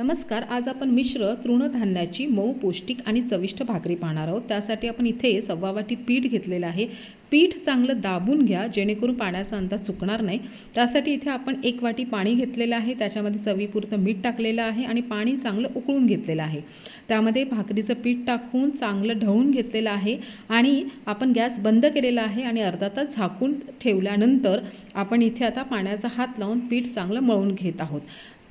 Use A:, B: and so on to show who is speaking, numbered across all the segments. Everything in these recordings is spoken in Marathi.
A: नमस्कार आज आपण मिश्र तृणधान्याची मऊ पौष्टिक आणि चविष्ट भाकरी पाहणार आहोत. त्यासाठी आपण इथे सव्वा वाटी पीठ घेतलेलं आहे. पीठ चांगलं दाबून घ्या जेणेकरून पाण्याचा अंदाज चुकणार नाही. त्यासाठी इथे आपण एक वाटी पाणी घेतलेलं आहे. त्याच्यामध्ये चवीपुरतं मीठ टाकलेलं आहे आणि पाणी चांगलं उकळून घेतलेलं आहे. त्यामध्ये भाकरीचं पीठ टाकून चांगलं ढवून घेतलेलं आहे आणि आपण गॅस बंद केलेला आहे आणि अर्धा तास झाकून ठेवल्यानंतर आपण इथे आता पाण्याचा हात लावून पीठ चांगलं मळून घेत आहोत.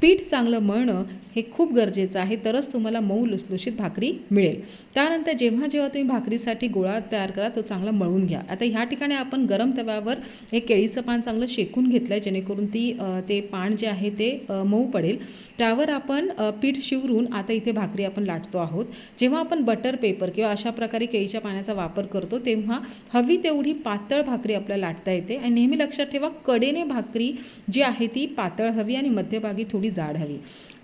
A: पीठ चांगलं मळणं हे खूप गरजेचं आहे. तरच तुम्हाला मऊ लुसलुशीत भाकरी मिळेल. त्यानंतर जेव्हा जेव्हा तुम्ही भाकरीसाठी गोळा तयार करा तो चांगला मळून घ्या. आता ह्या ठिकाणी आपण गरम तव्यावर हे केळीचं पान चांगलं शेकून घेतलं आहे जेणेकरून ती ते पान जे आहे ते मऊ पडेल. त्यावर आपण पीठ शिवरून आता इथे भाकरी आपण लाटतो आहोत. जेव्हा आपण बटर पेपर किंवा अशा प्रकारे केळीच्या पाण्याचा वापर करतो तेव्हा हवी तेवढी पातळ भाकरी आपल्याला लाटता येते. आणि नेहमी लक्षात ठेवा कडेने भाकरी जी आहे ती पातळ हवी आणि मध्यभागी थोडी थोडी जाड हवी.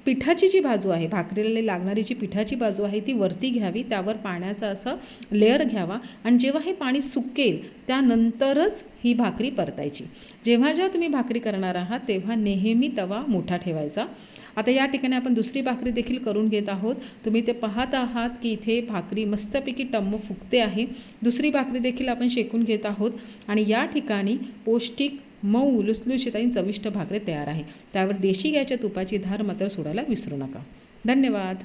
A: पिठाची जी बाजू आहे भाकरीला लागणारी जी पिठाची बाजू आहे ती वरती घ्यावी त्यावर पाण्याचा असं लेअर घ्यावा आणि जेव्हा हे पाणी सुकेल त्यानंतरच ही भाकरी परतायची. जेव्हा जेव्हा तुम्ही भाकरी करणार आहात तेव्हा नेहमी तवा मोठा ठेवायचा. आता या ठिकाणी आपण दुसरी भाकरी देखील करून घेत आहोत. तुम्ही ते पाहत आहात की इथे भाकरी मस्तपैकी टम्म फुगते आहे. दुसरी भाकरी देखील आपण शेकून घेत आहोत. आणि या ठिकाणी पौष्टिक मऊ लुसलुशीत आणि चविष्ट भाकरी तयार आहे. त्यावर देशी गायच्या तुपाची धार मात्र सोडायला विसरू नका. धन्यवाद.